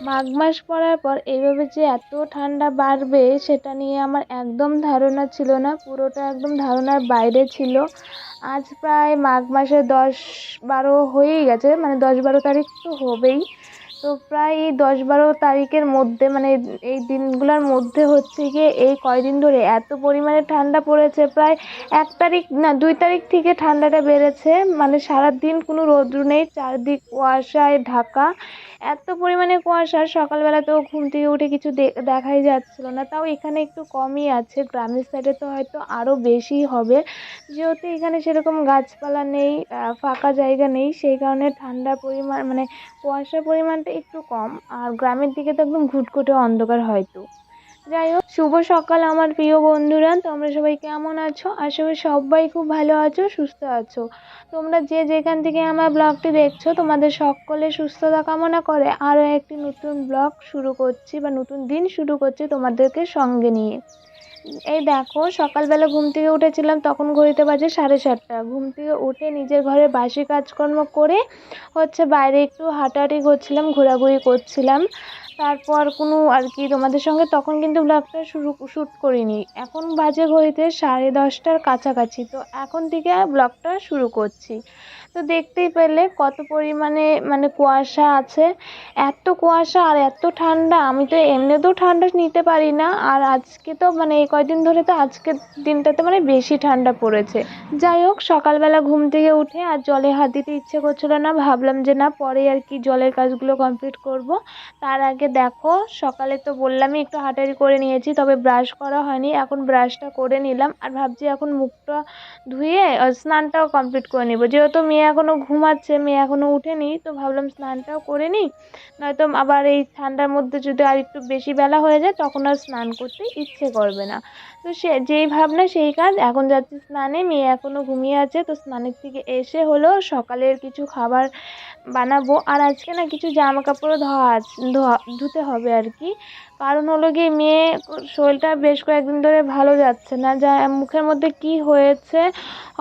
মাঘ মাস পড়ার পর এইভাবে যে এত ঠান্ডা বাড়বে, সেটা নিয়ে আমার একদম ধারণা ছিল না। পুরোটা একদম ধারণার বাইরে ছিল। আজ প্রায় মাঘ মাসে দশ বারো হয়েই গেছে মানে দশ বারো তারিখ তো হবেই। তো প্রায় এই দশ বারো তারিখের মধ্যে মানে এই দিনগুলোর মধ্যে হচ্ছে গিয়ে এই কয়দিন ধরে এত পরিমাণে ঠান্ডা পড়েছে, প্রায় এক তারিখ, না, দুই তারিখ থেকে ঠান্ডাটা বেড়েছে। মানে সারাদিন কোনো রৌদ্র নেই, চারদিক কুয়াশায় ঢাকা। এত পরিমাণে কুয়াশা, সকালবেলা তো ঘুম থেকে উঠে কিছু দেখাই যাচ্ছিল না। তাও এখানে একটু কমই আছে। গ্রামের সাইডে তো হয়তো আরও বেশি হবে। যেহেতু এখানে সেরকম গাছপালা নেই ফাঁকা জায়গা নেই, সেই কারণে ঠান্ডা পরিমাণ মানে কুয়াশার পরিমাণটা একটু কম। আর গ্রামের দিকে তো একদম ঘুটঘুটে অন্ধকার হয়তো। যাই হোক, শুভ সকাল আমার প্রিয় বন্ধুরা। তোমরা সবাই কেমন আছো? আশা করি সবাই খুব ভালো আছো, সুস্থ আছো। তোমরা যে যেখান থেকে আমার ব্লগটি দেখছ, তোমাদের সকলে সুস্থতা কামনা করে আরও একটি নতুন ব্লগ শুরু করছি বা নতুন দিন শুরু করছি তোমাদেরকে সঙ্গে নিয়ে। এই দেখো, সকালবেলা ঘুম থেকে উঠেছিলাম, তখন ঘড়িতে বাজে সাড়ে সাতটা। ঘুম থেকে উঠে নিজের ঘরে বাসি কাজকর্ম করে হচ্ছে বাইরে একটু হাঁটাহাঁটি করছিলাম, ঘোরাঘুরি করছিলাম। তারপর কোনো আর কি তোমাদের সঙ্গে তখন কিন্তু ব্লগটা শুরু শ্যুট করিনি। এখন বাজে ঘড়িতে সাড়ে দশটার কাছাকাছি, তো এখন থেকে ব্লগটা শুরু করছি। তো দেখতেই পেলে কত পরিমাণে মানে কুয়াশা আছে। এত কুয়াশা আর এত ঠান্ডা, আমি তো এমনিতেও ঠান্ডা নিতে পারি না। আর আজকে তো মানে এই কয়দিন ধরে তো আজকের দিনটাতে মানে বেশি ঠান্ডা পড়েছে। যাই হোক, সকালবেলা ঘুম থেকে উঠে আর জলে হাত দিতে ইচ্ছে করছিল না, ভাবলাম যে না, পরে আর কি জলের কাজগুলো কমপ্লিট করব। তার আগে দেখো, সকালে তো বললামই একটু হাঁটাহাঁটি করে নিয়েছি, তবে ব্রাশ করা হয়নি। এখন ব্রাশটা করে নিলাম আর ভাবছি এখন মুখটা ধুয়ে স্নানটাও কমপ্লিট করে নেব। যেহেতু মেয়ে এখনও ঘুমাচ্ছে, মেয়ে এখনও ওঠেনি তো ভাবলাম স্নানটাও করে নিই। নয়তো আবার এই ঠান্ডার মধ্যে যদি আর একটু বেশি বেলা হয়ে যায়, তখন আর স্নান করতে ইচ্ছে করবে না। তো সে, যেই ভাবনা, সেই কাজ। এখন যাচ্ছি স্নানে, মেয়ে এখনও ঘুমিয়ে আছে, তো স্নানের থেকে এসে হলো সকালের কিছু খাবার বানাবো। আর আজকে না কিছু জামা কাপড়ও ধোয়া ধোয়া ধুতে হবে আর কি। কারণ হলো গিয়ে মেয়ে শরীরটা বেশ কয়েকদিন ধরে ভালো যাচ্ছে না। যা মুখের মধ্যে কি হয়েছে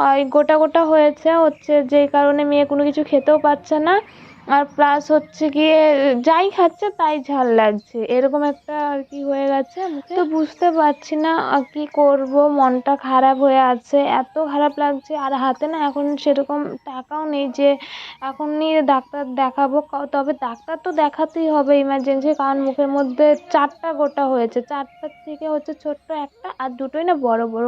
ওই গোটা গোটা হয়েছে হচ্ছে যে কারণে মেয়ে কোনো কিছু খেতেও পারছে না। আর প্লাস হচ্ছে গিয়ে যাই খাচ্ছে তাই ঝাল লাগছে। এরকম একটা আর কি হয়ে গেছে তো বুঝতে পারছি না কি করব? মনটা খারাপ হয়ে আছে, এত খারাপ লাগছে। আর হাতে না এখন সেরকম টাকাও নেই যে এখন নিয়ে ডাক্তার দেখাবো। তবে ডাক্তার তো দেখাতেই হবে ইমার্জেন্সি কারণ মুখের মধ্যে চারটা গোটা হয়েছে। চারটার থেকে হচ্ছে ছোট্ট একটা আর দুটোই না বড় বড়।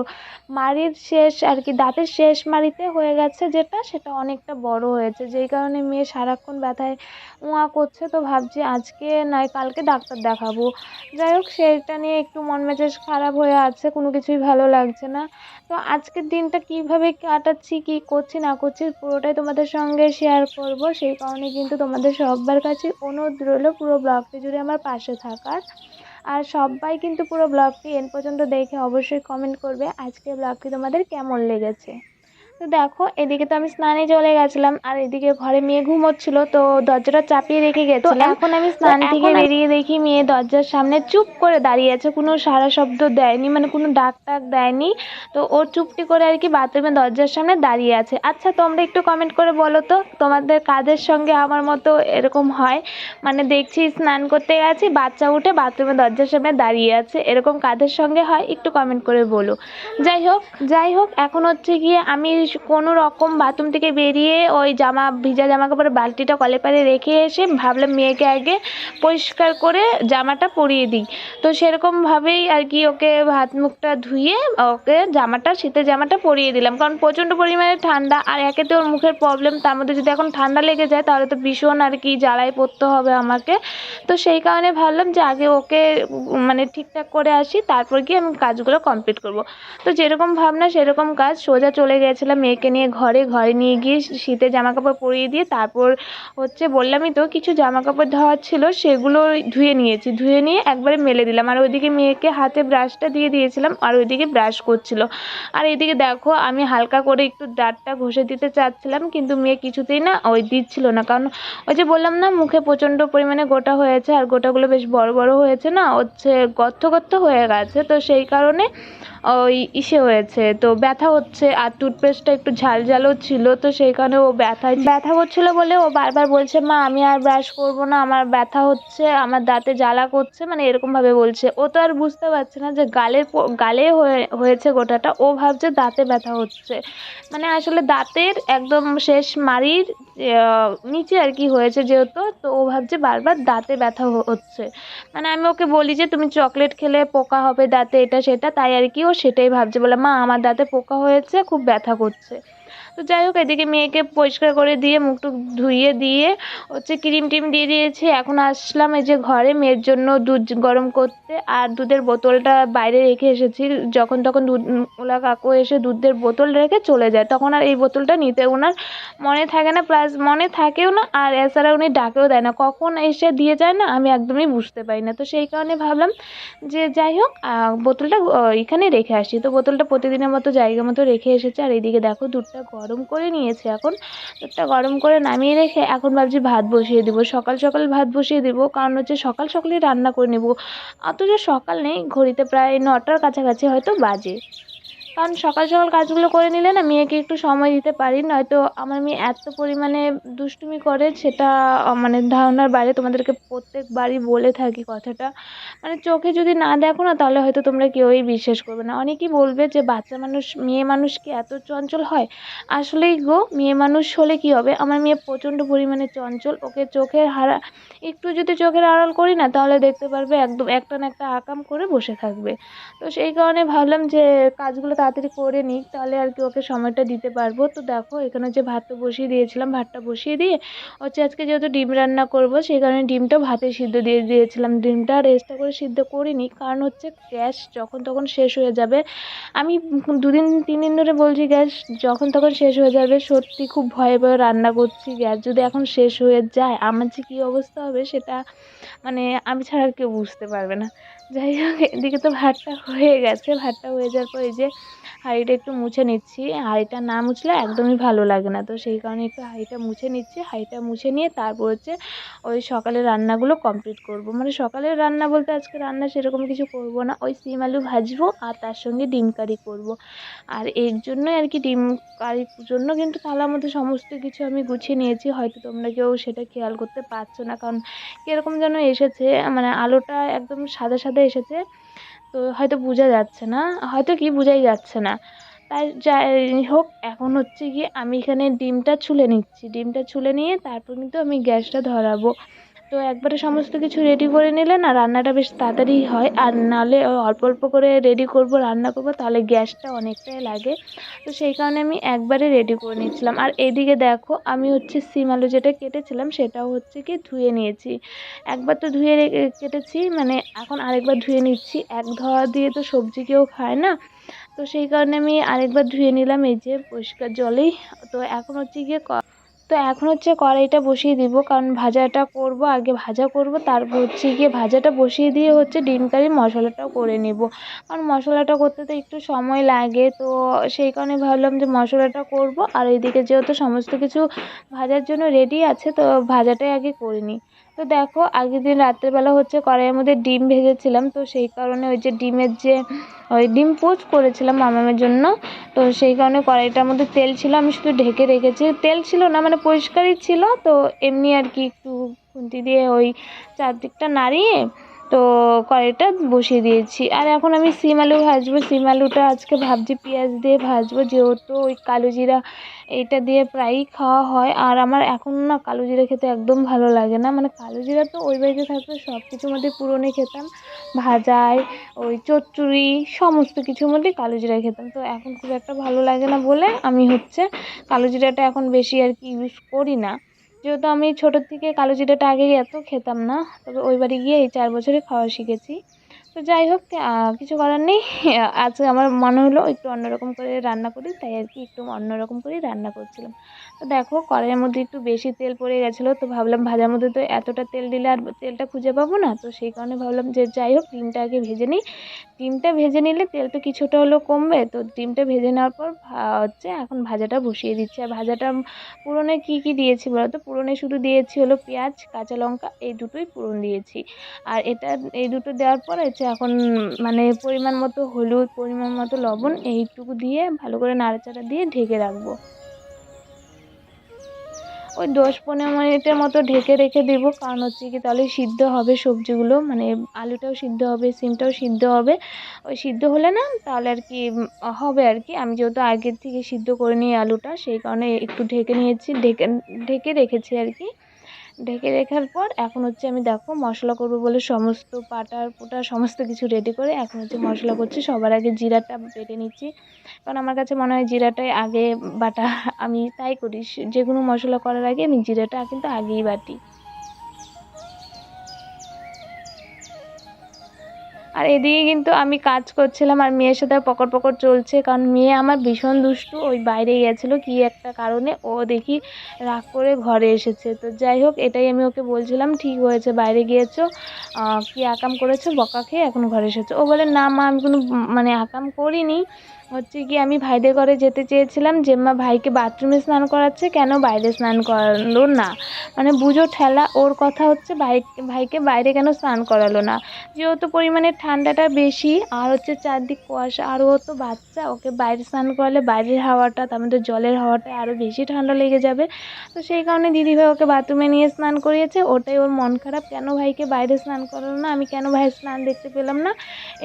মাড়ির শেষ আর কি, দাঁতের শেষ মাড়িতে হয়ে গেছে যেটা, সেটা অনেকটা বড় হয়েছে। যেই কারণে মেয়ে সারাক্ষণ ব্যথায় উঁ করছে, তো ভাবছি আজকে নয়, কালকে ডাক্তার দেখাবো। যাই হোক সেইটা নিয়ে একটু মন মেজাজ খারাপ হয়ে আছে, কোনো কিছুই ভালো লাগছে না। তো আজকের দিনটা কীভাবে কাটাচ্ছি, কী করছি, না করছি, পুরোটাই তোমাদের সঙ্গে শেয়ার করব। সেই কারণে কিন্তু তোমাদের সবার কাছে অনুরোধ রইল, পুরো ব্লগটি জুড়ে আমার পাশে থাকার। আর সবাই কিন্তু পুরো ব্লগটি এন পর্যন্ত দেখে অবশ্যই কমেন্ট করবে, আজকের ব্লগটি তোমাদের কেমন লেগেছে। তো দেখো এদিকে তো আমি স্নানে চলে গেছিলাম আর এদিকে ঘরে মেয়ে ঘুমোচ্ছিল তো দরজাটা চাপিয়ে রেখে গেছিলাম। এখন আমি স্নান থেকে বেরিয়ে দেখি মেয়ে দরজার সামনে চুপ করে দাঁড়িয়ে আছে কোনো সারা শব্দ দেয়নি মানে কোনো ডাক টাক দেয়নি। তো ও চুপটি করে আর কি বাথরুমের দরজার সামনে দাঁড়িয়ে আছে। আচ্ছা তোমরা একটু কমেন্ট করে বলো তো তোমাদের কাদের সঙ্গে আমার মতো এরকম হয়? মানে দেখছি স্নান করতে গেছি বাচ্চা উঠে বাথরুমের দরজার সামনে দাঁড়িয়ে আছে এরকম কাদের সঙ্গে হয়? একটু কমেন্ট করে বলো। যাই হোক যাই হোক এখন হচ্ছে গিয়ে আমি কোনো রকম বাথরুম থেকে বেরিয়ে ওই জামা, ভিজা জামা কাপড়ের বালতিটা কলের পাড়ে রেখে এসে ভাবলাম মেয়েকে আগে পরিষ্কার করে জামাটা পরিয়ে দিই। তো সেরকমভাবেই আর কি ওকে হাত মুখটা ধুয়ে ওকে জামাটা, শীতের জামাটা পরিয়ে দিলাম। কারণ প্রচণ্ড পরিমাণে ঠান্ডা আর একে তো ওর মুখের প্রবলেম তার মধ্যে যদি এখন ঠান্ডা লেগে যায় তাহলে তো ভীষণ আর কি জ্বালায় পড়তে হবে আমাকে। তো সেই কারণে ভাবলাম যে আগে ওকে মানে ঠিকঠাক করে আসি, তারপর গিয়ে আমি কাজগুলো কমপ্লিট করব। তো যেরকম ভাবনা সেরকম কাজ, সোজা চলে গিয়েছিলাম মেয়েকে নিয়ে ঘরে ঘরে নিয়ে গিয়ে শীতে জামা কাপড় পরিয়ে দিয়ে তারপর হচ্ছে বললামই তো কিছু জামা কাপড় ধোয়ার ছিল, সেগুলো ধুয়ে নিয়েছি। ধুয়ে নিয়ে একবারে মেলে দিলাম। আর ওইদিকে মেয়েকে হাতে ব্রাশটা দিয়ে দিয়েছিলাম, আর ওইদিকে ব্রাশ করছিল। আর এদিকে দেখো, আমি হালকা করে একটু দাঁতটা ঘষে দিতে চাচ্ছিলাম, কিন্তু মেয়ে কিছুতেই না ওই দিচ্ছিল না। কারণ ওই যে বললাম না, মুখে প্রচণ্ড পরিমাণে গোটা হয়েছে, আর গোটাগুলো বেশ বড় বড় হয়েছে না, হচ্ছে গর্ত গর্ত হয়ে গেছে। তো সেই কারণে ওই ইসে হয়েছে। তো ব্যথা হচ্ছে আর টুথপেস্টটা একটু ঝাল ঝালও ছিল, তো সেই কারণে ও ব্যথা ব্যথা করছিল বলে ও বারবার বলছে, মা, আমি আর ব্রাশ করব না, আমার ব্যথা হচ্ছে, আমার দাঁতে জ্বালা করছে। মানে এরকমভাবে বলছে। ও তো আর বুঝতে পারছে না যে গালে হয়ে, হয়েছে গোটাটা, ও ভাবছে দাঁতে ব্যথা হচ্ছে। মানে আসলে দাঁতের একদম শেষ মারির নিচে আর কি হয়েছে যেহেতু, তো ও ভাবছে বারবার দাঁতে ব্যথা হচ্ছে। মানে আমি ওকে বলি যে, তুমি চকলেট খেলে পোকা হবে দাঁতে, এটা সেটা। তাই আর কি সেটাই ভাবছি। বলে মা আমার দাঁতে পোকা হয়েছে খুব ব্যথা করছে। তো যাই হোক, এদিকে মেয়েকে পরিষ্কার করে দিয়ে মুখ টুক ধুইয়ে দিয়ে হচ্ছে ক্রিম টিম দিয়ে দিয়েছি। এখন আসলাম এই যে ঘরে, মেয়ের জন্য দুধ গরম করতে। আর দুধের বোতলটা বাইরে রেখে এসেছি। যখন তখন দুধ, ওলা কাকু এসে দুধের বোতল রেখে চলে যায়। তখন আর এই বোতলটা নিতে ওনার মনে থাকে না, প্লাস মনে থাকেও না, আর এছাড়া উনি ডাকেও দেয় না। কখন এসে দিয়ে যায় না, আমি একদমই বুঝতে পারি না। তো সেই কারণে ভাবলাম যে যাই হোক বোতলটা এখানে রেখে আসি। তো বোতলটা প্রতিদিনের মতো, জায়গা মতো রেখে এসেছে। আর এইদিকে দেখো দুধটা গরম করে নিয়েছি এখন। দুধটা গরম করে নামিয়ে রেখে এখন ভাবছি ভাত বসিয়ে দেবো। সকাল সকাল ভাত বসিয়ে দেবো। কারণ হচ্ছে সকাল সকালই রান্না করে নেব। অথচ সকাল নেই, ঘড়িতে প্রায় নটার কাছাকাছি হয়তো বাজে। কারণ সকাল সকাল কাজগুলো করে নিলে না মেয়েকে একটু সময় দিতে পারি। নয়তো আমার মেয়ে এত পরিমাণে দুষ্টুমি করে সেটা মানে ধারণার বাইরে তোমাদেরকে প্রত্যেকবারই বলে থাকি কথাটা। মানে চোখে যদি না দেখো না তাহলে হয়তো তোমরা কেউই বিশ্বাস করবে না। অনেকেই বলবে যে বাচ্চা মানুষ, মেয়ে মানুষ কি এত চঞ্চল হয়? আসলেই গো, মেয়ে মানুষ হলে কি হবে? আমার মেয়ে প্রচণ্ড পরিমাণে চঞ্চল। ওকে চোখের হারা, একটু যদি চোখের আড়াল করি না তাহলে দেখতে পারবে একদম একটা না একটা আকাম করে বসে থাকবে। তো সেই কারণে ভাবলাম যে কাজগুলো তাড়াতাড়ি করে নিক, তাহলে আর কি ওকে সময়টা দিতে পারব। তো দেখো, এখানে যে ভাতটা বসিয়ে দিয়েছিলাম, ভাতটা বসিয়ে দিয়ে হচ্ছে আজকে যেহেতু ডিম রান্না করব সেই কারণে ডিমটা ভাতে সিদ্ধ দিয়ে দিয়েছিলাম। ডিমটা আর এক্সট্রা করে সিদ্ধ করে করিনি কারণ হচ্ছে গ্যাস যখন তখন শেষ হয়ে যাবে। আমি দুদিন তিন দিন ধরে বলছি গ্যাস, যখন তখন শেষ হয়ে যাবে, সত্যি খুব ভয়ে ভয়ে রান্না করছি গ্যাস। যদি এখন শেষ হয়ে যায়, আমার যে কী অবস্থা হবে সেটা মানে আমি ছাড়া আর কেউ বুঝতে পারবে না। যাই হোক, এদিকে তো ভাতটা হয়ে গেছে, ভাতটা হয়ে যাওয়ার পর এই যে হাঁড়িটা একটু মুছে নিচ্ছি। হাঁড়িটা না মুছলে একদমই ভালো লাগে না। তো সেই কারণে একটু হাঁড়িটা মুছে নিচ্ছি। হাঁড়িটা মুছে নিয়ে তারপর হচ্ছে ওই সকালের রান্নাগুলো কমপ্লিট করব। মানে সকালের রান্না বলতে আজকে রান্না সেরকম কিছু করব না। ওই সিম আলু ভাজবো আর তার সঙ্গে ডিম কারি করব। আর এর জন্যই আর কি ডিম কারির জন্য কিন্তু থালার মধ্যে সমস্ত কিছু আমি গুছিয়ে নিয়েছি। হয়তো তোমরা কেউ সেটা খেয়াল করতে পারছ না। কারণ কীরকম যেন এসেছে মানে আলোটা একদম সাদা সাদা এসেছে। তো হয়তো বোঝা যাচ্ছে না, হয়তো কি বোঝাই যাচ্ছে না। তাই যাই হোক, এখন হচ্ছে গিয়ে আমি এখানে ডিমটা ছুলে নিচ্ছি। ডিমটা ছুলে নিয়ে তারপর কিন্তু আমি গ্যাসটা ধরাবো। তো একবারে সমস্ত কিছু রেডি করে নিলে না রান্নাটা বেশ তাড়াতাড়ি হয়। আর নাহলে অল্প অল্প করে রেডি করব, রান্না করব, তাহলে গ্যাসটা অনেকটাই লাগে। তো সেই কারণে আমি একবারে রেডি করে নিচ্ছিলাম আর এদিকে দেখো, আমি হচ্ছে সিম আলু যেটা কেটেছিলাম, সেটাও হচ্ছে কি ধুয়ে নিয়েছি। একবার তো ধুয়ে কেটেছি মানে এখন আরেকবার ধুয়ে নিচ্ছি। এক ধোয়া দিয়ে তো সবজি কেউ খায় না। তো সেই কারণে আমি আরেকবার ধুয়ে নিলাম, এই যে পরিষ্কার জলেই। তো এখন হচ্ছে গিয়ে তো এখন হচ্ছে কড়াইটা বসিয়ে দিব, কারণ ভাজাটা করব, আগে ভাজা করব, তারপর হচ্ছে গিয়ে ভাজাটা বসিয়ে দিয়ে হচ্ছে ডিম কারি মশলাটাও করে নেব। কারণ মশলাটা করতে তো একটু সময় লাগে, তো সেই কারণে ভাবলাম যে মশলাটা করব, আর এইদিকে যেহেতু সমস্ত কিছু ভাজার জন্য রেডি আছে, তো ভাজাটাই আগে করে নিই। তো দেখো, আগের দিন রাত্রেবেলা হচ্ছে কড়াইয়ের মধ্যে ডিম ভেজেছিলাম, তো সেই কারণে ওই যে ডিমের যে, ওই ডিম পোচ করেছিলাম মামামের জন্য, তো সেই কারণে কড়াইটার মধ্যে তেল ছিল, আমি শুধু ঢেকে রেখেছি। তেল ছিল না মানে পরিষ্কারই ছিল, তো এমনি আর কি একটু খুন্তি দিয়ে ওই চারদিকটা নাড়িয়ে তো কড়াইটা বসিয়ে দিয়েছি। আর এখন আমি সিম আলু ভাজবো। সিম আলুটা আজকে ভাবছি পেঁয়াজ দিয়ে ভাজবো। যেহেতু ওই কালো জিরা এইটা দিয়ে প্রায়ই খাওয়া হয়। আর আমার এখন না কালো জিরা খেতে একদম ভালো লাগে না। মানে কালো জিরা তো ওই বাড়িতে থাকলে সব কিছুর মধ্যে পুরোনে খেতাম। ভাজায় ওই চচ্চড়ি, সমস্ত কিছুর মধ্যেই কালো জিরা খেতাম। তো এখন খুব একটা ভালো লাগে না বলে আমি হচ্ছে কালো জিরাটা এখন বেশি আর কি ইউজ করি না। যেহেতু আমি ছোটোর থেকে কালো জিরাটা আগে এত খেতাম না, তবে ওই বাড়ি গিয়ে এই চার বছরে খাওয়া শিখেছি। তো যাই হোক কিছু করার নেই। আজকে আমার মনে হলো একটু অন্যরকম করে রান্না করি, তাই আর কি একটু অন্যরকম করেই রান্না করছিলাম। তো দেখো, কড়াইয়ের মধ্যে একটু বেশি তেল পড়ে গেছিল, তো ভাবলাম ভাজার মধ্যে তো এতটা তেল দিলে আর তেলটা খুঁজে পাবো না, তো সেই কারণে ভাবলাম যে যাই হোক, ডিমটা আগে ভেজে নিই। ডিমটা ভেজে নিলে তেল তো কিছুটা হলেও কমবে, তো ডিমটা ভেজে নেওয়ার পর হচ্ছে এখন ভাজাটা বসিয়ে দিচ্ছি। আর ভাজাটা পুরনে কী কী দিয়েছি বলো তো? পুরনে শুধু দিয়েছি হলো পেঁয়াজ, কাঁচা লঙ্কা, এই দুটোই পুরন দিয়েছি। আর এটা, এই দুটো দেওয়ার পর হচ্ছে এখন মানে পরিমাণ মতো হলুদ, পরিমাণ মতো লবণ এইটুকু দিয়ে ভালো করে নাড়াচাড়া দিয়ে ঢেকে রাখব। ওই দশ পনেরো মিনিটের মতো ঢেকে রেখে দেবো, কারণ হচ্ছে কি তাহলে সিদ্ধ হবে সবজিগুলো মানে আলুটাও সিদ্ধ হবে, সিমটাও সিদ্ধ হবে। ওই সিদ্ধ হলে না তাহলে আর কি, হবে আর কি। আমি যেহেতু আগের থেকে সিদ্ধ করে নিই আলুটা, সেই কারণে একটু ঢেকে নিয়েছি, ঢেকে ঢেকে রেখেছি আর কি। ঢেকে রেখার পর এখন হচ্ছে আমি দেখো মশলা করব বলে সমস্ত পাটার পোটা সমস্ত কিছু রেডি করে এখন হচ্ছে মশলা করছি। সবার আগে জিরাটা বেটে নিচ্ছি। কারণ আমার কাছে মনে হয় জিরাটাই আগে বাটা, আমি তাই করি। যে কোনো মশলা করার আগে আমি জিরাটা কিন্তু আগেই বাটি। আর এদিকে কিন্তু আমি কাজ করছিলাম আর মেয়ের সাথে পকর পকর চলছে, কারণ মেয়ে আমার ভীষণ দুষ্টু, ওই বাইরে গেছিল কি একটা কারণে, ও দেখি রাগ করে ঘরে এসেছে। তো যাই হোক, এটাই আমি ওকে বলছিলাম, ঠিক হয়েছে, বাইরে গিয়েছো কি আকাম করেছ, বকা খেয়ে এখন ঘরে এসেছ। ও বলে, না মা, আমি কোনো মানে আকাম করিনি। হচ্ছে কি, আমি ভাইদের ঘরে যেতে চেয়েছিলাম যে মা ভাইকে বাথরুমে স্নান করাচ্ছে, কেন বাইরে স্নান করালো না? মানে বুঝো ঠেলা, ওর কথা হচ্ছে ভাই, ভাইকে বাইরে কেন স্নান করালো না? যেহেতু পরিমাণে ঠান্ডাটা বেশি, আর হচ্ছে চারদিক কুয়াশা, আর ও তো বাচ্চা, ওকে বাইরে স্নান করালে বাইরের হাওয়াটা তার মধ্যে জলের হাওয়াটা আরও বেশি ঠান্ডা লেগে যাবে। তো সেই কারণে দিদিভাই ওকে বাথরুমে নিয়ে স্নান করিয়েছে, ওটাই ওর মন খারাপ, কেন ভাইকে বাইরে স্নান করালো না? আমি কেন ভাইয়ের স্নান দেখতে পেলাম না?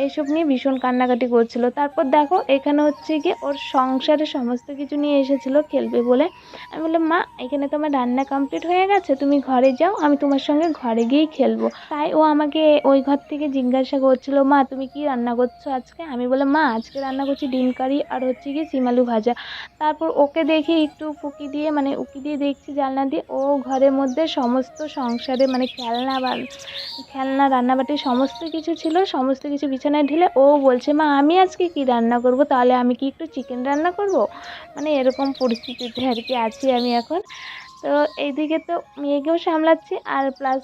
এইসব নিয়ে ভীষণ কান্নাকাটি করছিল। তারপর দেখো, এখানে হচ্ছে গিয়ে ওর সংসারে সমস্ত কিছু নিয়ে এসেছিল, খেলবে বলে। আমি বললাম, মা, এখানে তোমার রান্না কমপ্লিট হয়ে গেছে? তুমি ঘরে যাও, আমি তোমার সঙ্গে ঘরে গিয়েই খেলব। তাই ও আমাকে ওই ঘর থেকে জিজ্ঞাসা করছিল, মা, তুমি কি রান্না করছ আজকে? আমি বললাম, মা, আজকে রান্না করছি ডিম কারি আর হচ্ছে গিয়ে সিমালু ভাজা। তারপর ওকে দেখে একটু ফুকি দিয়ে মানে উকি দিয়ে দেখছি জানলা দিয়ে, ও ঘরের মধ্যে সমস্ত সংসারে মানে খেলনা বা খেলনা, রান্নাবাটি সমস্ত কিছু ছিল, সমস্ত কিছু বিছানায় ঢেলে ও বলছে, মা, আমি আজকে কি রান্না করব? তাহলে আমি কি একটু চিকেন রান্না করব? মানে এরকম পরিস্থিতিতে আর কি আছি আমি এখন। তো এইদিকে তো মেয়েকেও সামলাচ্ছি আর প্লাস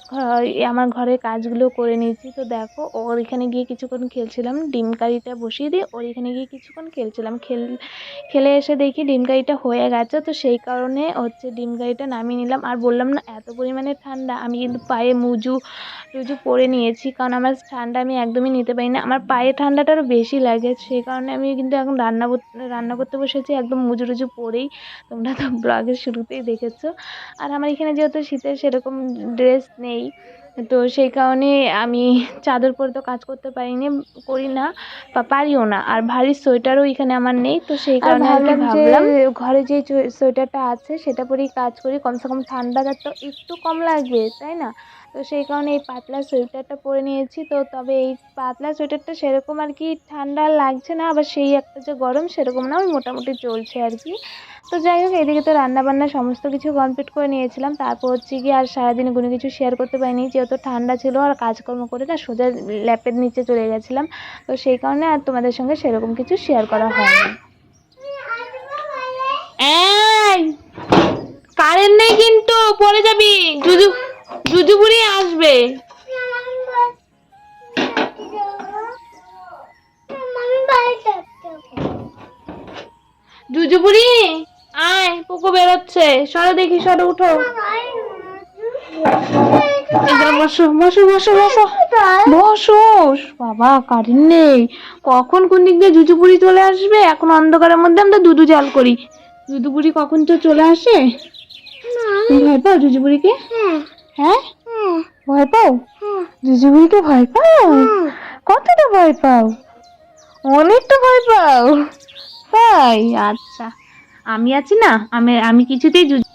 আমার ঘরের কাজগুলো করে নিয়েছি তো দেখো, ওর এখানে গিয়ে কিছুক্ষণ খেলছিলাম, ডিম কারিটা বসিয়ে দিয়ে ওর এখানে গিয়ে কিছুক্ষণ খেলছিলাম। খেল, খেলে এসে দেখি ডিম কারিটা হয়ে গেছে, তো সেই কারণে হচ্ছে ডিম কারিটা নামিয়ে নিলাম। আর বললাম না, এত পরিমাণে ঠান্ডা, আমি কিন্তু পায়ে মুজু, টুজু পরে নিয়েছি, কারণ আমার ঠান্ডা আমি একদমই নিতে পারি না। আমার পায়ে ঠান্ডাটা আরও বেশি লাগে, সেই কারণে আমি কিন্তু এখন রান্না রান্না করতে বসেছি, একদম মুজু টুজু পরেই। তোমরা তো ব্লগের শুরুতেই দেখেছ। আর আমার এখানে যেহেতু শীতের সেরকম ড্রেস নেই তো সেই কারণে আমি চাদর পরে তো কাজ করতে পারিনি করি না বা পারিও না। আর ভারী সোয়েটারও এখানে আমার নেই তো সেই কারণে আমি ভাবলাম ঘরে যে সোয়েটারটা আছে সেটা পরেই কাজ করি কমসে কম ঠান্ডাটা তো একটু কম লাগবে তাই না? তো সেই কারণে এই পাতলা সোয়েটারটা পরে নিয়েছি। তো তবে এই পাতলা সোয়েটারটা সেরকম আর কি ঠান্ডা লাগছে না, আবার সেই একটা যে গরম সেরকম না, ওই মোটামুটি চলছে আর কি। তো যাই হোক, এদিকে তো রান্নাবান্না সমস্ত কিছু কমপ্লিট করে নিয়েছিলাম। তারপর হচ্ছে গিয়ে আর সারাদিনে কোনো কিছু শেয়ার করতে পারিনি, যেহেতু ঠান্ডা ছিল আর কাজকর্ম করে না সোজা ল্যাপের নিচে চলে গেছিলাম। তো সেই কারণে আর তোমাদের সঙ্গে সেরকম কিছু শেয়ার করা হয়নি। কারেন্ট নেই কিন্তু পরে যাবি, জুজু। জুজু বুড়ি আসবে। জুজু বুড়ি আয় পোকো বেরোচ্ছে। সরো দেখি সরো উঠো। বসো বসো বসো বসো বসো বাবা কারেন্ট নেই। কখন কোন দিক দিয়ে জুজু বুড়ি চলে আসবে? এখন অন্ধকারের মধ্যে আমরা দুধু জাল করি। দুধু কখন তো চলে আসে? ভয় পাও জুজু বুড়িকে হ্যাঁ? ভয় পাও? জুজু বুড়িকে ভয় পাও? কতটা ভয় পাও? অনেকটা ভয় পাও। তাই? আচ্ছা। আমি আছি না? আমি আমি কিছুতেই জুজু